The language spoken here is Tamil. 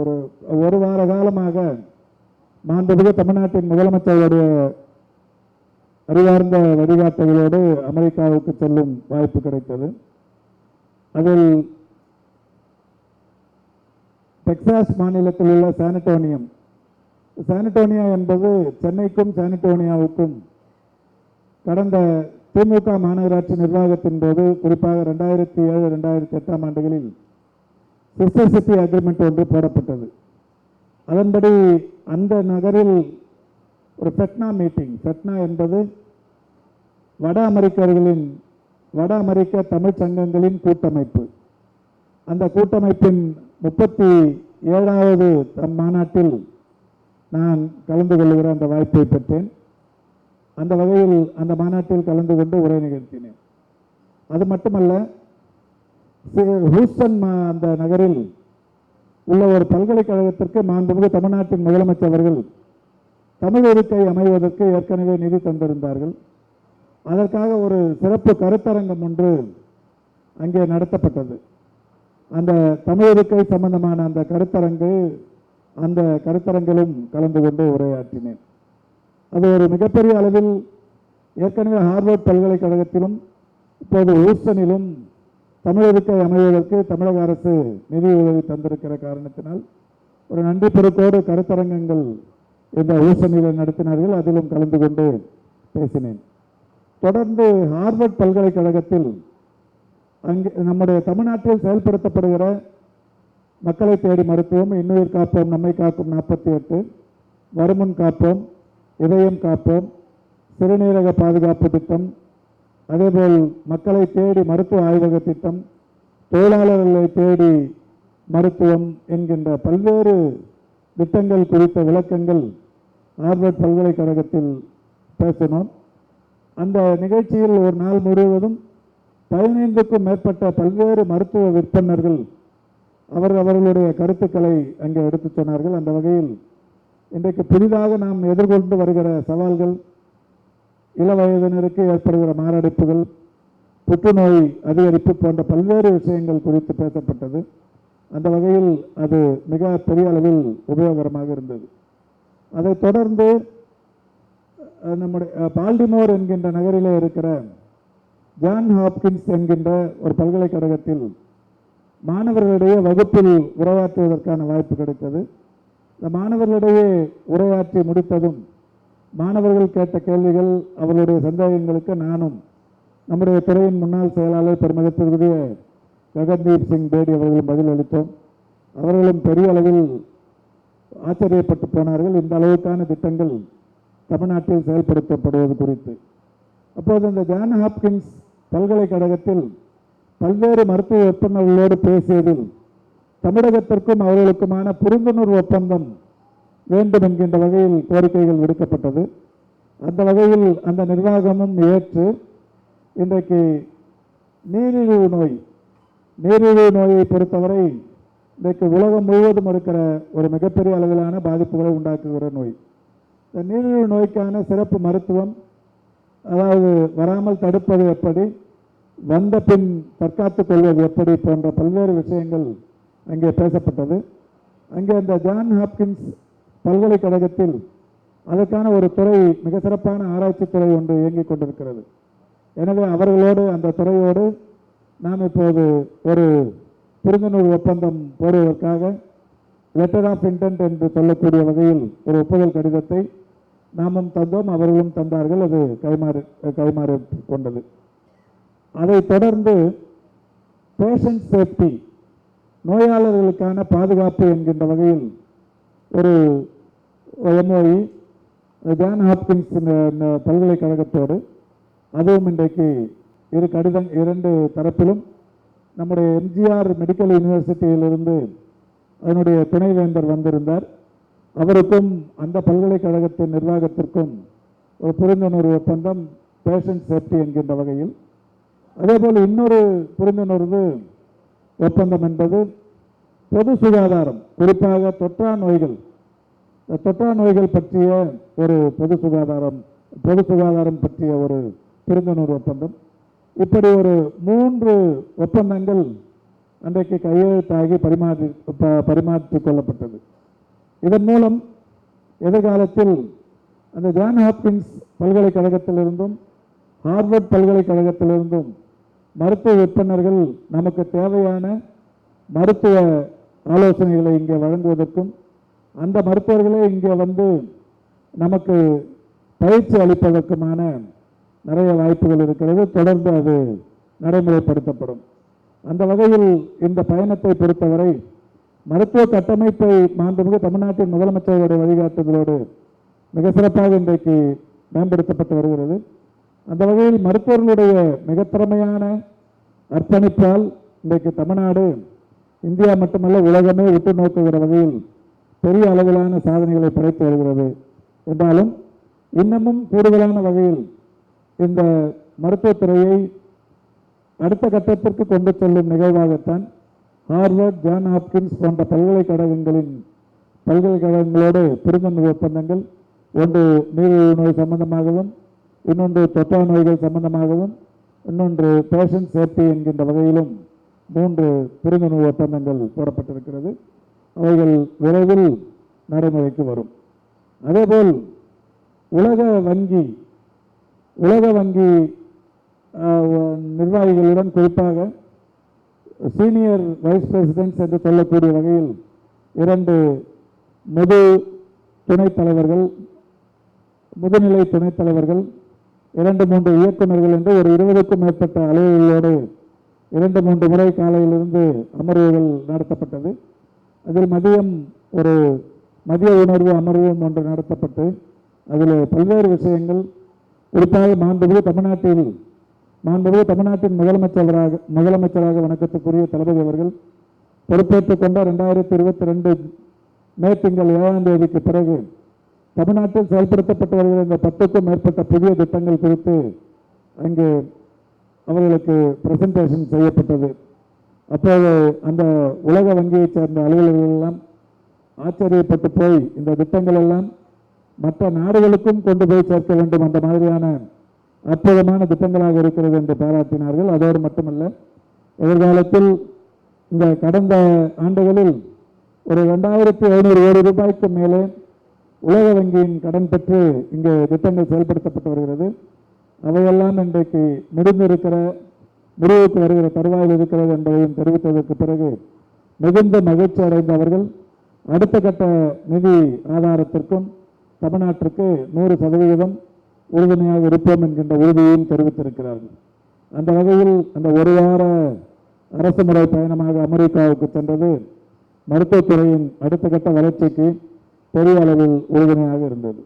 ஒரு ஒரு வார காலமாக மாண்புமிகு தமிழ்நாட்டின் முதலமைச்சருடைய அறிவார்ந்த வழிகாட்டுதலோடு அமெரிக்காவுக்கு செல்லும் வாய்ப்பு கிடைத்தது. அதில் டெக்சாஸ் மாநிலத்தில் உள்ள சானிட்டோனியம் சானிட்டோனியா என்பது சென்னைக்கும் சானிட்டோனியாவுக்கும் கடந்த திமுக மாநகராட்சி நிர்வாகத்தின் போது குறிப்பாக ரெண்டாயிரத்தி ஏழு ரெண்டாயிரத்தி எட்டாம் ஆண்டுகளில் சிஸ்டர் சிட்டி அக்ரிமெண்ட் ஒன்று போடப்பட்டது. அதன்படி அந்த நகரில் ஒரு பெட்னா மீட்டிங் பெட்னா என்பது வட அமெரிக்கர்களின் வட அமெரிக்க தமிழ் சங்கங்களின் கூட்டமைப்பு. அந்த கூட்டமைப்பின் முப்பத்தி ஏழாவது தம் மாநாட்டில் நான் கலந்து கொள்கிற அந்த வாய்ப்பை பெற்றேன். அந்த வகையில் அந்த மாநாட்டில் கலந்து கொண்டு உரை நிகழ்த்தினேன். அது மட்டுமல்ல சி- ஹூஸ்டன் மா- அந்த நகரில் உள்ள ஒரு பல்கலைக்கழகத்திற்கு மாண்புமிகு தமிழ்நாட்டின் முதலமைச்சர் அவர்கள் தமிழ் இருக்கை அமைவதற்கு ஏற்கனவே நிதி தந்திருந்தார்கள். அதற்காக ஒரு சிறப்பு கருத்தரங்கம் ஒன்று அங்கே நடத்தப்பட்டது. அந்த தமிழருக்கை சம்பந்தமான அந்த கருத்தரங்கு அந்த கருத்தரங்கிலும் கலந்து கொண்டு உரையாற்றினேன். அது ஒரு மிகப்பெரிய அளவில் ஏற்கனவே ஹார்வர்ட் பல்கலைக்கழகத்திலும் இப்போது ஹூஸ்டனிலும் தமிழ் அமைவதற்கு தமிழக அரசு நிதி உதவி தந்திருக்கிற காரணத்தினால் ஒரு நன்றி பெருக்கோடு கருத்தரங்கங்கள் இந்த ஹூஸ்டனில் நடத்தினார்கள். அதிலும் கலந்து கொண்டு பேசினேன். தொடர்ந்து ஹார்வர்ட் பல்கலைக்கழகத்தில் அங்கே நம்முடைய தமிழ்நாட்டில் செயல்படுத்தப்படுகிற மக்களை தேடி மருத்துவம் இன்னுயிர் காப்போம் நம்மை காக்கும் நாற்பத்தி எட்டு வருமுன் காப்போம் இதயம் காப்போம் சிறுநீரக பாதுகாப்பு திட்டம் அதேபோல் மக்களை தேடி மருத்துவ ஆய்வக திட்டம் தொழிலாளர்களை தேடி மருத்துவம் என்கின்ற பல்வேறு திட்டங்கள் குறித்த விளக்கங்கள் ஆர்வர்ட் பல்கலைக்கழகத்தில் பேசினோம். அந்த நிகழ்ச்சியில் ஒரு நாள் முழுவதும் பதினைந்துக்கும் மேற்பட்ட பல்வேறு மருத்துவ விற்பனர்கள் அவர் அவர்களுடைய கருத்துக்களை அங்கே எடுத்துச் சொன்னார்கள். அந்த வகையில் இன்றைக்கு புதிதாக நாம் எதிர்கொண்டு வருகிற சவால்கள் இள வயதினருக்கு ஏற்படுகிற மாரடைப்புகள் புற்றுநோய் அதிகரிப்பு போன்ற பல்வேறு விஷயங்கள் குறித்து பேசப்பட்டது. அந்த வகையில் அது மிக பெரிய அளவில் உபயோகரமாக இருந்தது. அதைத் தொடர்ந்து நம்முடைய பால்டிமோர் என்கின்ற நகரிலே இருக்கிற ஜான் ஹாப்கின்ஸ் என்கின்ற ஒரு பல்கலைக்கழகத்தில் மாணவர்களிடையே வகுப்பில் உரையாற்றுவதற்கான வாய்ப்பு கிடைத்தது. இந்த மாணவர்களிடையே உரையாற்றி முடித்ததும் மாணவர்கள் கேட்ட கேள்விகள் அவர்களுடைய சந்தேகங்களுக்கு நானும் நம்முடைய துறையின் முன்னாள் செயலாளர் பெருமதிப்பிற்குரிய ககன்தீப் சிங் பேடி அவர்களும் பதில் அளித்தோம். அவர்களும் பெரிய அளவில் ஆச்சரியப்பட்டு போனார்கள். இந்த அளவுக்கான திட்டங்கள் தமிழ்நாட்டில் செயல்படுத்தப்படுவது குறித்து. அப்போது இந்த ஜான் ஹாப்கின்ஸ் பல்கலைக்கழகத்தில் பல்வேறு மருத்துவ ஒப்பந்தங்களோடு பேசியதில் தமிழகத்திற்கும் அவர்களுக்குமான புரிந்துணர்வு ஒப்பந்தம் வேண்டும் என்கின்ற வகையில் கோரிக்கைகள் விடுக்கப்பட்டது. அந்த வகையில் அந்த நிர்வாகமும் ஏற்று இன்றைக்கு நீரிழிவு நோய் நீரிழிவு நோயை பொறுத்தவரை இன்றைக்கு உலகம் முழுவதும் இருக்கிற ஒரு மிகப்பெரிய அளவிலான பாதிப்புகளை உண்டாக்குகிற நோய். இந்த நீரிழிவு நோய்க்கான சிறப்பு மருத்துவம் அதாவது வராமல் தடுப்பது எப்படி வந்த பின் தற்காத்துக் கொள்வது எப்படி போன்ற பல்வேறு விஷயங்கள் அங்கே பேசப்பட்டது. அங்கே அந்த ஜான் ஹாப்கின்ஸ் பல்கலைக்கழகத்தில் அதற்கான ஒரு துறை மிக சிறப்பான ஆராய்ச்சி துறை ஒன்று இயங்கிக் கொண்டிருக்கிறது. எனவே அவர்களோடு அந்த துறையோடு நாம் இப்போது ஒரு புரிந்துணர்வு ஒப்பந்தம் போடுவதற்காக லெட்டர் ஆஃப் இன்டென்ட் என்று சொல்லக்கூடிய வகையில் ஒரு ஒப்புதல் கடிதத்தை நாமும் தந்தோம் அவர்களும் தந்தார்கள். அது கைமாறு கைமாறு கொண்டது. அதைத் தொடர்ந்து பேஷண்ட் சேஃப்டி நோயாளர்களுக்கான பாதுகாப்பு என்கின்ற வகையில் ஒரு எம்ஓஇ ஜான் ஹாப்கின்ஸ் பல்கலைக்கழகத்தோடு அதுவும் இன்றைக்கு இரு கடிதம் இரண்டு தரப்பிலும் நம்முடைய எம்ஜிஆர் மெடிக்கல் யூனிவர்சிட்டியிலிருந்து அதனுடைய துணைவேந்தர் வந்திருந்தார். அவருக்கும் அந்த பல்கலைக்கழகத்தின் நிர்வாகத்திற்கும் ஒரு புரிந்துணர்வு ஒப்பந்தம் பேஷண்ட் சேஃப்டி என்கின்ற வகையில். அதேபோல் இன்னொரு புரிந்துணர்வு ஒப்பந்தம் என்பது பொது சுகாதாரம் குறிப்பாக தொற்றா நோய்கள் தொற்றா நோய்கள் பற்றிய ஒரு பொது சுகாதாரம் பொது சுகாதாரம் பற்றிய ஒரு புரிந்துணர்வு ஒப்பந்தம். இப்படி ஒரு மூன்று ஒப்பந்தங்கள் அன்றைக்கு கையெழுத்தாகி பரிமாறி ப- பரிமாற்றிக் கொள்ளப்பட்டது. இதன் மூலம் எதிர்காலத்தில் அந்த ஜான் ஹாப்கின்ஸ் பல்கலைக்கழகத்திலிருந்தும் ஹார்வர்ட் பல்கலைக்கழகத்திலிருந்தும் மருத்துவ விற்பனர்கள் நமக்கு தேவையான மருத்துவ ஆலோசனைகளை இங்கே வழங்குவதற்கும் அந்த மருத்துவர்களே இங்கே வந்து நமக்கு பயிற்சி அளிப்பதற்குமான நிறைய வாய்ப்புகள் இருக்கிறது. தொடர்ந்து அது நடைமுறைப்படுத்தப்படும். அந்த வகையில் இந்த பயணத்தை பொறுத்தவரை மருத்துவ கட்டமைப்பை மாண்புமிகு தமிழ்நாட்டின் முதலமைச்சருடைய வழிகாட்டுதலோடு மிக சிறப்பாக இன்றைக்கு மேம்படுத்தப்பட்டு வருகிறது. அந்த வகையில் மருத்துவர்களுடைய மிக திறமையான அர்ப்பணிப்பால் இன்றைக்கு தமிழ்நாடு இந்தியா மட்டுமல்ல உலகமே உற்று நோக்குகிற வகையில் பெரிய அளவிலான சாதனைகளை படைத்து வருகிறது. என்றாலும் இன்னமும் கூடுதலான வகையில் இந்த மருத்துவத்துறையை அடுத்த கட்டத்திற்கு கொண்டு செல்லும் நிகழ்வாகத்தான் ஹார்வர்ட் ஜான் ஹாப்கின்ஸ் போன்ற பல்கலைக்கழகங்களின் பல்கலைக்கழகங்களோடு புரிந்துணர்வு ஒப்பந்தங்கள் ஒன்று நீரிழிவு நோய் சம்பந்தமாகவும் இன்னொன்று தொற்றா நோய்கள் சம்பந்தமாகவும் இன்னொன்று பேஷண்ட் சேஃப்டி என்கின்ற வகையிலும் மூன்று புரிந்துணர்வு ஒப்பந்தங்கள் போடப்பட்டிருக்கிறது. அவைகள் விரைவில் நடைமுறைக்கு வரும். அதேபோல் உலக வங்கி உலக வங்கி நிர்வாகிகளுடன் குறிப்பாக சீனியர் வைஸ் பிரசிடென்ட்ஸ் என்று சொல்லக்கூடிய வகையில் இரண்டு முது துணைத் தலைவர்கள் முதுநிலை துணைத் தலைவர்கள் இரண்டு மூன்று இயக்குநர்கள் என்று ஒரு இருபதுக்கும் மேற்பட்ட அலுவலர்களோடு இரண்டு மூன்று முறை காலையிலிருந்து அமர்வுகள் நடத்தப்பட்டது. அதில் மதியம் ஒரு மதிய உணர்வு அமர்வும் ஒன்று நடத்தப்பட்டு அதில் பல்வேறு விஷயங்கள் குறிப்பாக மாண்புமிகு தமிழ்நாட்டில் மாண்புமிகு தமிழ்நாட்டின் முதலமைச்சராக முதலமைச்சராக வணக்கத்துக்குரிய தளபதி அவர்கள் பொறுப்பேற்றுக் கொண்ட ரெண்டாயிரத்தி இருபத்தி ரெண்டு மே திங்கள் ஏழாம் தேதிக்கு பிறகு தமிழ்நாட்டில் செயல்படுத்தப்பட்டு வருகிற இந்த பத்துக்கும் மேற்பட்ட புதிய திட்டங்கள் குறித்து அங்கு அவர்களுக்கு பிரசன்டேஷன் செய்யப்பட்டது. அப்போது அந்த உலக வங்கியைச் சேர்ந்த அலுவலர்களெல்லாம் ஆச்சரியப்பட்டு போய் இந்த திட்டங்கள் எல்லாம் மற்ற நாடுகளுக்கும் கொண்டு போய் சேர்க்க வேண்டும் அந்த மாதிரியான அற்புதமான திட்டங்களாக இருக்கிறது என்று பாராட்டினார்கள். அதோடு மட்டுமல்ல எதிர்காலத்தில் இந்த கடந்த ஆண்டுகளில் ஒரு ரெண்டாயிரத்தி ஐநூறு கோடி ரூபாய்க்கு மேலே உலக வங்கியின் கடன் பெற்று இங்கே திட்டங்கள் செயல்படுத்தப்பட்டு வருகிறது. அவையெல்லாம் இன்றைக்கு முடிந்திருக்கிற முடிவுக்கு வருகிற தருவாயில் இருக்கிறது என்பதையும் தெரிவித்ததற்கு பிறகு மிகுந்த மகிழ்ச்சி அடைந்த அவர்கள் அடுத்த கட்ட நிதி ஆதாரத்திற்கும் தமிழ்நாட்டிற்கு நூறு சதவிகிதம் உறுதுணையாக இருப்போம் என்கின்ற உறுதியையும் தெரிவித்திருக்கிறார்கள். அந்த வகையில் அந்த ஒரு வார அரசு முறை பயணமாக அமெரிக்காவுக்கு சென்றது மருத்துவத்துறையின் அடுத்த கட்ட வளர்ச்சிக்கு பெரிய அளவில் உறுதுணையாக இருந்தது.